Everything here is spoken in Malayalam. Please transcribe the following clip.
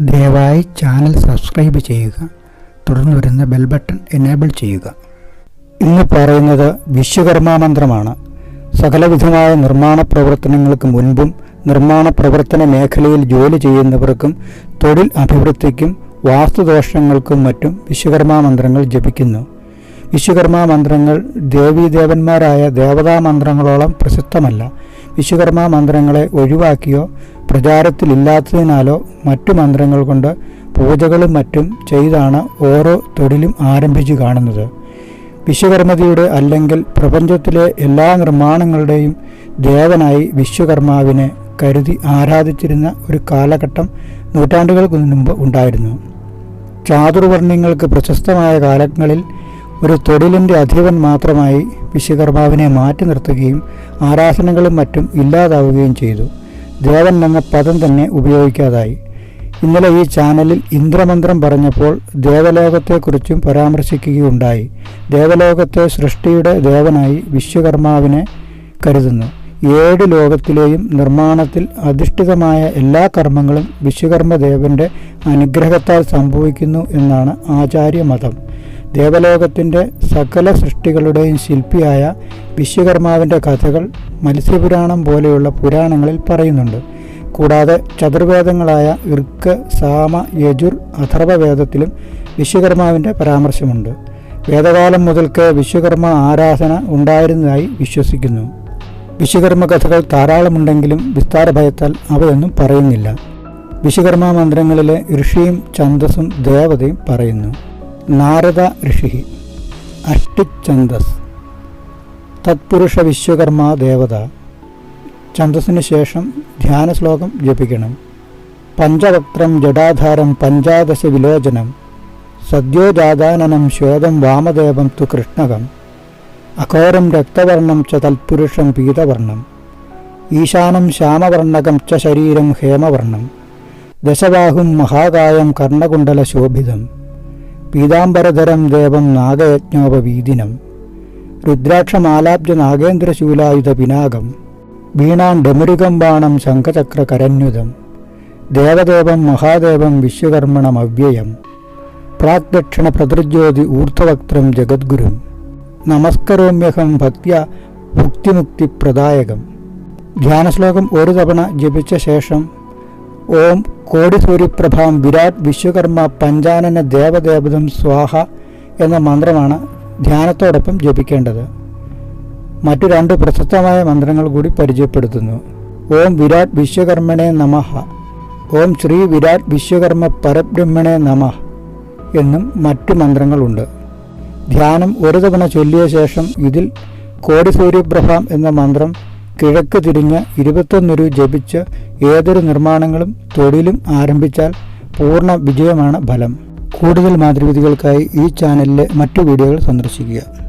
ദയവായി ചാനൽ സബ്സ്ക്രൈബ് ചെയ്യുക. തുടർന്ന് വരുന്ന ബെൽ ബട്ടൺ എനേബിൾ ചെയ്യുക. ഇന്ന് പറയുന്നത് വിശ്വകർമ്മ മന്ത്രമാണ്. സകലവിധമായ നിർമ്മാണ പ്രവർത്തനങ്ങൾക്ക് മുൻപും നിർമ്മാണ പ്രവർത്തന മേഖലയിൽ ജോലി ചെയ്യുന്നവർക്കും തൊഴിൽ അഭിവൃദ്ധിക്കും വാസ്തുദോഷങ്ങൾക്കും മറ്റും വിശ്വകർമ്മ മന്ത്രങ്ങൾ ജപിക്കുന്നു. വിശ്വകർമ്മ മന്ത്രങ്ങൾ ദേവീദേവന്മാരായ ദേവതാ മന്ത്രങ്ങളോളം പ്രസിദ്ധമല്ല വിശ്വകർമ്മ മന്ത്രങ്ങളെ ഒഴിവാക്കിയോ പ്രചാരത്തിലില്ലാത്തതിനാലോ മറ്റു മന്ത്രങ്ങൾ കൊണ്ട് പൂജകളും മറ്റും ചെയ്താണ് ഓരോ തൊഴിലും ആരംഭിച്ചു കാണുന്നത്. വിശ്വകർമ്മതിയുടെ അല്ലെങ്കിൽ പ്രപഞ്ചത്തിലെ എല്ലാ നിർമ്മാണങ്ങളുടെയും ദേവനായി വിശ്വകർമാവിനെ കരുതി ആരാധിച്ചിരുന്ന ഒരു കാലഘട്ടം നൂറ്റാണ്ടുകൾക്ക് മുൻപ് ഉണ്ടായിരുന്നു. ചാതുർവർണ്യങ്ങൾക്ക് പ്രശസ്തമായ കാലങ്ങളിൽ ഒരു തൊഴിലിന്റെ അധിപൻ മാത്രമായി വിശ്വകർമാവിനെ മാറ്റി നിർത്തുകയും ആരാധനകളും മറ്റും ഇല്ലാതാവുകയും ചെയ്തു. ദേവൻ എന്ന പദം തന്നെ ഉപയോഗിക്കാതായി. ഇന്നലെ ഈ ചാനലിൽ ഇന്ദ്രമന്ത്രം പറഞ്ഞപ്പോൾ ദേവലോകത്തെക്കുറിച്ചും പരാമർശിക്കുകയുണ്ടായി. ദേവലോകത്തെ സൃഷ്ടിയുടെ ദേവനായി വിശ്വകർമാവിനെ കരുതുന്നു. ഏഴ് ലോകത്തിലെയും നിർമ്മാണത്തിൽ അധിഷ്ഠിതമായ എല്ലാ കർമ്മങ്ങളും വിശ്വകർമ്മദേവന്റെ അനുഗ്രഹത്താൽ സംഭവിക്കുന്നു എന്നാണ് ആചാര്യമതം. ദേവലോകത്തിന്റെ സകല സൃഷ്ടികളുടെയും ശില്പിയായ വിശ്വകർമാവിന്റെ കഥകൾ മത്സ്യപുരാണം പോലെയുള്ള പുരാണങ്ങളിൽ പറയുന്നുണ്ട്. കൂടാതെ ചതുർവേദങ്ങളായ ഇർക്ക് സാമ യജുർ അഥർവവേദത്തിലും വിശ്വകർമാവിന്റെ പരാമർശമുണ്ട്. വേദകാലം മുതൽക്ക് വിശ്വകർമ്മ ആരാധന ഉണ്ടായിരുന്നതായി വിശ്വസിക്കുന്നു. വിശ്വകർമ്മ കഥകൾ ധാരാളമുണ്ടെങ്കിലും വിസ്താരഭയത്താൽ അവയൊന്നും പറയുന്നില്ല. വിശ്വകർമ്മ മന്ത്രങ്ങളിലെ ഋഷിയും ഛന്ദസ്സും ദേവതയും പറയുന്നു. നാരദ ഋഷി അഷ്ടിച്ഛന്ദസ് തത്പുരുഷ വിശ്വകർമ്മ ദേവത ഛന്ദസ്സിന് ശേഷം ധ്യാന ശ്ലോകം ജപിക്കണം. പഞ്ചവക്ത്രം ജടാധാരം പഞ്ചാദശ വിലോചനം സദ്യോജാതാനനം ശ്വേതം വാമദേവം തു കൃഷ്ണകം അഘോരം രക്തവർണം ച തൽപുരുഷം പീതവർണം ഈശാനം ശ്യാമവർണകം ച ശരീരം ഹേമവർണം ദശബാഹും മഹാകായം കർണകുണ്ടല ശോഭിതം പീതാംബരധരം ദേവം നാഗയജ്ഞോപവീതിനം രുദ്രാക്ഷമാലാബ്ജ നാഗേന്ദ്രശൂലായുധ പിനാകം വീണാൻ ഡമുരുകം ബാണം ശംഖചക്ര കരന്യുതം ദേവദേവം മഹാദേവം വിശ്വകർമ്മണം അവ്യയം പ്രാഗ്ദക്ഷിണ പ്രതിർജ്യോതി ഊർധ്വവക്ത്രം ജഗദ്ഗുരും നമസ്കരോമ്യഹം ഭക്ത്യ ഭുക്തിമുക്തിപ്രദായകം. ധ്യാനശ്ലോകം ഒരു തവണ ജപിച്ച ശേഷം ഓം കോടിസൂര്യപ്രഭാം വിരാട് വിശ്വകർമ്മ പഞ്ചാനന ദേവദേവതം സ്വാഹ എന്ന മന്ത്രമാണ് ധ്യാനത്തോടൊപ്പം ജപിക്കേണ്ടത്. മറ്റു രണ്ട് പ്രശസ്തമായ മന്ത്രങ്ങൾ കൂടി പരിചയപ്പെടുത്തുന്നു. ഓം വിരാട് വിശ്വകർമ്മനെ നമഃ. ഓം ശ്രീ വിരാട് വിശ്വകർമ്മ പരബ്രഹ്മണെ നമഃ എന്നും മറ്റു മന്ത്രങ്ങളുണ്ട്. ധ്യാനം ഒരു തവണ ചൊല്ലിയ ശേഷം ഇതിൽ കോടി സൂര്യപ്രഭാം എന്ന മന്ത്രം കിഴക്ക് തിരിഞ്ഞ് ഇരുപത്തൊന്നൊരു ജപിച്ച് ഏതൊരു നിർമ്മാണങ്ങളും തൊഴിലും ആരംഭിച്ചാൽ പൂർണ വിജയമാണ് ഫലം. കൂടുതൽ മാതൃവിധികൾക്കായി ഈ ചാനലിലെ മറ്റു വീഡിയോകൾ സന്ദർശിക്കുക.